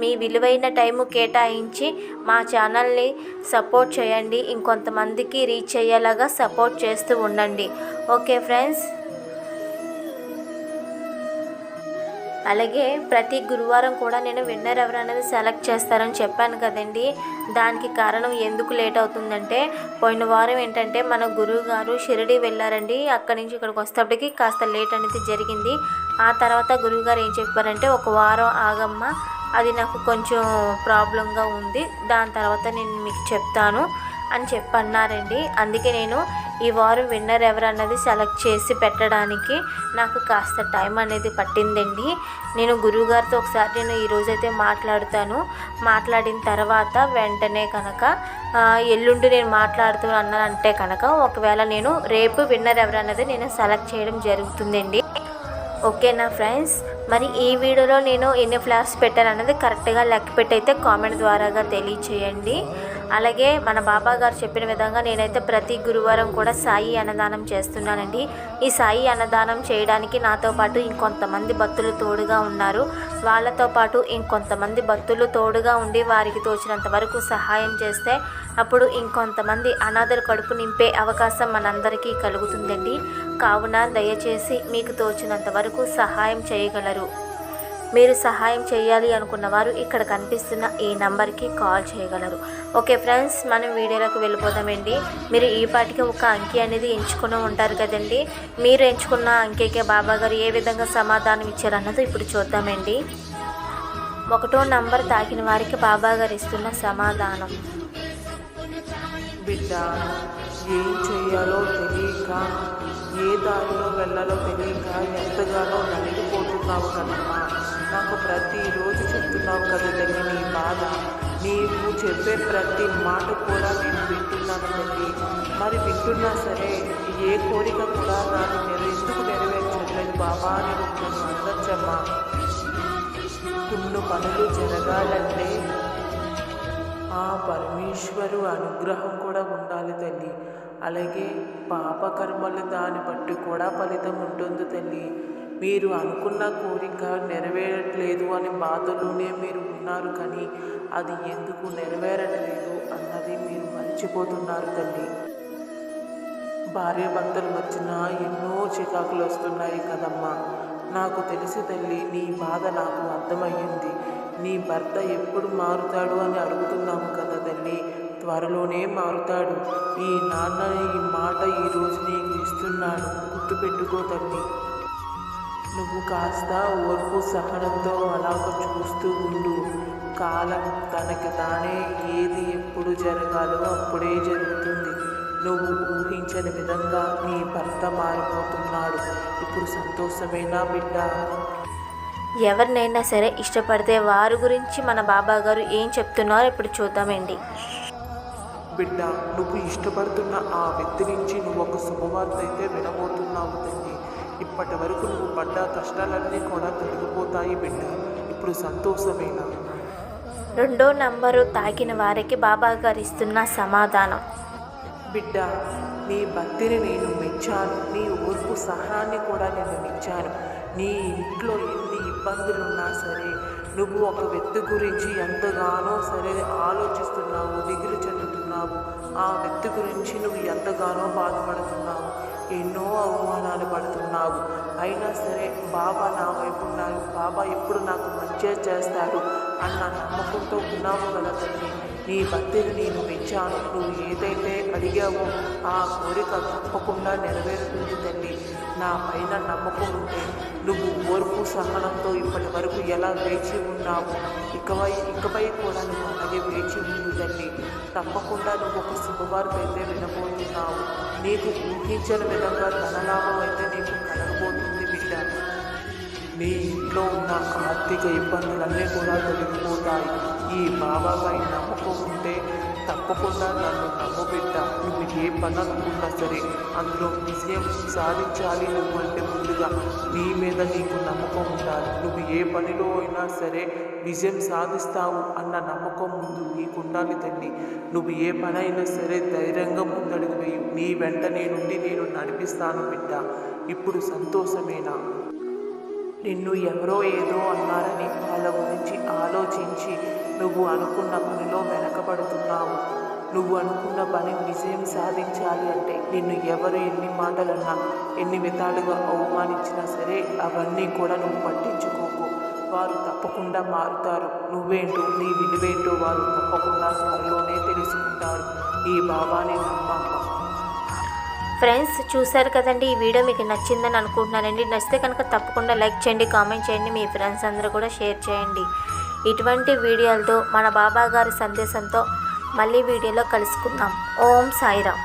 మీ విలువైన టైము కేటాయించి మా ఛానల్ని సపోర్ట్ చేయండి. ఇంకొంతమందికి రీచ్ అయ్యేలాగా సపోర్ట్ చేస్తూ ఉండండి. Okay friends? అలాగే ప్రతి గురువారం కూడా నేను విన్నర్ ఎవరనేది సెలెక్ట్ చేస్తారని చెప్పాను కదండి. దానికి కారణం ఎందుకు లేట్ అవుతుందంటే పోయిన వారం ఏంటంటే మన గురువు గారు షిరిడి వెళ్ళారండి. అక్కడి నుంచి ఇక్కడికి వస్తేప్పటికి కాస్త లేట్ అనేది జరిగింది. ఆ తర్వాత గురువు గారు ఏం చెప్పారంటే ఒక వారం ఆగమ్మ అది నాకు కొంచెం ప్రాబ్లంగా ఉంది. దాని తర్వాత నేను మీకు చెప్తాను అని చెప్పన్నారండి. అందుకే నేను ఈ వారం విన్నర్ ఎవరు అన్నది సెలెక్ట్ చేసి పెట్టడానికి నాకు కాస్త టైం అనేది పట్టిందండి. నేను గురువుగారితో ఒకసారి నేను ఈరోజైతే మాట్లాడుతాను. మాట్లాడిన తర్వాత వెంటనే కనుక ఎల్లుండి నేను మాట్లాడుతూ అన్నానంటే కనుక ఒకవేళ నేను రేపు విన్నర్ ఎవరు అన్నది నేను సెలెక్ట్ చేయడం జరుగుతుందండి. ఓకేనా ఫ్రెండ్స్? మరి ఈ వీడియోలో నేను ఎన్ని ఫ్లవర్స్ పెట్టాను అన్నది కరెక్ట్గా లెక్క పెట్టి అయితే కామెంట్ ద్వారాగా తెలియచేయండి. అలాగే మన బాబా గారు చెప్పిన విధంగా నేనైతే ప్రతి గురువారం కూడా సాయి అన్నదానం చేస్తున్నానండి. ఈ సాయి అన్నదానం చేయడానికి నాతో పాటు ఇంకొంతమంది భక్తులు తోడుగా ఉన్నారు. వాళ్ళతో పాటు ఇంకొంతమంది భక్తులు తోడుగా ఉండి వారికి తోచినంత వరకు సహాయం చేస్తే అప్పుడు ఇంకొంతమంది అనాథల కడుపు నింపే అవకాశం మనందరికీ కలుగుతుందండి. కావున దయచేసి మీకు తోచినంత వరకు సహాయం చేయగలరు. మీరు సహాయం చేయాలి అనుకున్న వారు ఇక్కడ కనిపిస్తున్న ఈ నంబర్కి కాల్ చేయగలరు. ఓకే ఫ్రెండ్స్ మనం వీడియోలోకి వెళ్ళిపోదామండి. మీరు ఈ పాటికి ఒక అంకె అనేది ఎంచుకుని ఉంటారు కదండి. మీరు ఎంచుకున్న అంకెకే బాబా గారు ఏ విధంగా సమాధానం ఇచ్చారన్నది ఇప్పుడు చూద్దామండి. ఒకటో నంబర్ తాకిన వారికి బాబా గారు ఇస్తున్న సమాధానం. బిడ్డ ఏం చేయాలో తెలియక ఏ దారిలో వెళ్ళాలో తెలియక ఎంతగానో నలిగిపోతున్నావు కదమ్మా. నాకు ప్రతిరోజు చెప్తున్నావు కదా తల్లి నీ బాధ. నీవు చెప్పే ప్రతి మాట కూడా నేను వింటున్నాను తల్లి. మరి వింటున్నా సరే ఏ కోరిక కూడా నాకు నేను ఎందుకు నెరవేర్చట్లేదు బాబా అని నన్ను అందచ్చమ్మా కొన్ని పనులు జరగాలంటే ఆ పరమేశ్వరు అనుగ్రహం కూడా ఉండాలి తల్లి. అలాగే పాపకర్మలు దాన్ని బట్టి కూడా ఫలితం ఉంటుంది తల్లి. మీరు అనుకున్న కోరిక నెరవేరట్లేదు అనే బాధలోనే మీరు ఉన్నారు కానీ అది ఎందుకు నెరవేరట్లేదు అన్నది మీరు మర్చిపోతున్నారు తల్లి. భార్య భర్తలు వచ్చిన ఎన్నో చికాకులు వస్తున్నాయి కదమ్మా. నాకు తెలిసి తల్లి నీ బాధ నాకు అర్థమయ్యింది. నీ భర్త ఎప్పుడు మారుతాడు అని అడుగుతున్నాము కదా తల్లి. త్వరలోనే మారుతాడు. ఈ నాన్న ఈ మాట ఈరోజు నీకు ఇస్తున్నాను. గుర్తుపెట్టుకో తల్లి. నువ్వు కాస్త ఓర్పు సహనంతో అలాగ చూస్తూ ఉండు. కాలం తనకి తానే ఏది ఎప్పుడు జరగాలో అప్పుడే జరుగుతుంది. నువ్వు ఊహించని విధంగా నీ భర్త మారిపోతున్నాడు. ఇప్పుడు సంతోషమేనా బిడ్డ? ఎవరినైనా సరే ఇష్టపడితే వారి గురించి మన బాబా గారు ఏం చెప్తున్నారో ఇప్పుడు చూద్దామండి. బిడ్డ నువ్వు ఇష్టపడుతున్న ఆ వ్యక్తి నుంచి నువ్వు ఒక శుభవార్త అయితే వినబోతున్నావు తల్లి. ఇప్పటి వరకు నువ్వు పడ్డ కష్టాలన్నీ కూడా తొలగిపోతాయి బిడ్డ. ఇప్పుడు సంతోషమేనా? రెండో నంబరు తాకిన వారికి బాబా గారు ఇస్తున్న సమాధానం. బిడ్డ నీ భక్తిని నేను మెచ్చాను. నీ ఓర్పు సహనాన్ని కూడా నేను మెచ్చాను నీ ఇంట్లో ఎన్ని ఇబ్బందులున్నా సరే నువ్వు ఒక వ్యక్తి గురించి ఎంతగానో సరే చెందుతున్నావు ఆ వ్యక్తి గురించి నువ్వు ఎంతగానో బాధపడుతున్నావు. ఎన్నో అవమానాలు పడుతున్నావు. అయినా సరే బాబా నా వైపు ఉన్నారు. బాబా ఎప్పుడు నాకు మంచిగా చేస్తారు అన్న నమ్మకంతో ఉన్నావు కదా తల్లి నీ భక్తిని నేను పెంచాను. నువ్వు ఏదైతే అడిగావో ఆ కోరిక తప్పకుండా నెరవేరుతుంది తల్లి నా పైన నమ్మకం ఉంటే నువ్వు ఓర్పు సహనంతో ఇప్పటి వరకు ఎలా వేచి ఉన్నావు? ఇకపై ఇకపై కూడా నువ్వు అలాగే వేచి ఉంది తల్లి తప్పకుండా నువ్వు ఒక శుభవార్త అయితే వినబోతున్నావు. నీకు ఊహించని విధంగా ధనలాభం అయితే నీకు కలగబోతుంది బిడ్డ. నీ ఇంట్లో ఉన్న ఆర్థిక ఇబ్బందులన్నీ కూడా తొలగిపోతాయి. ఈ బాబాపై నమ్మకం ఉంటే తప్పకుండా నన్ను నమ్మబిడ్డ నువ్వు ఏ పని అనుకున్నా సరే అందులో విజయం సాధించాలి నువ్వు అంటే ముందుగా నీ మీద నీకు నమ్మకం ఉండాలి. నువ్వు ఏ పనిలో అయినా సరే విజయం సాధిస్తావు అన్న నమ్మకం ముందు నీకు ఉండాలి తల్లి. నువ్వు ఏ పని అయినా సరే ధైర్యంగా ముందడుగు వేయు. నీ వెంట నేనుండి నేను నడిపిస్తాను బిడ్డ. ఇప్పుడు సంతోషమేనా? నిన్ను ఎవరో ఏదో అన్నారని వాళ్ళ గురించి ఆలోచించి నువ్వు అనుకున్న పనిలో వెనకబడుతున్నావు. నువ్వు అనుకున్న పని విజయం సాధించాలి అంటే నిన్ను ఎవరు ఎన్ని మాటలన్నా ఎన్ని విధాలుగా అవమానించినా సరే అవన్నీ కూడా నువ్వు పట్టించుకోకు. వారు తప్పకుండా మారుతారు. నువ్వేంటో నీ విలువేంటో వారు తప్పకుండా త్వరలోనే తెలుసుకుంటారు. ఈ భావాన్ని నమ్మ. ఫ్రెండ్స్ చూశారు కదండి ఈ వీడియో మీకు నచ్చిందని అనుకుంటున్నానండి. నచ్చితే కనుక తప్పకుండా లైక్ చేయండి కామెంట్ చేయండి మీ ఫ్రెండ్స్ అందరూ కూడా షేర్ చేయండి. ఇటువంటి వీడియోలతో మన బాబా గారి సందేశంతో మళ్ళీ వీడియోలో కలుసుకుందాం. ఓం సాయిరామ్.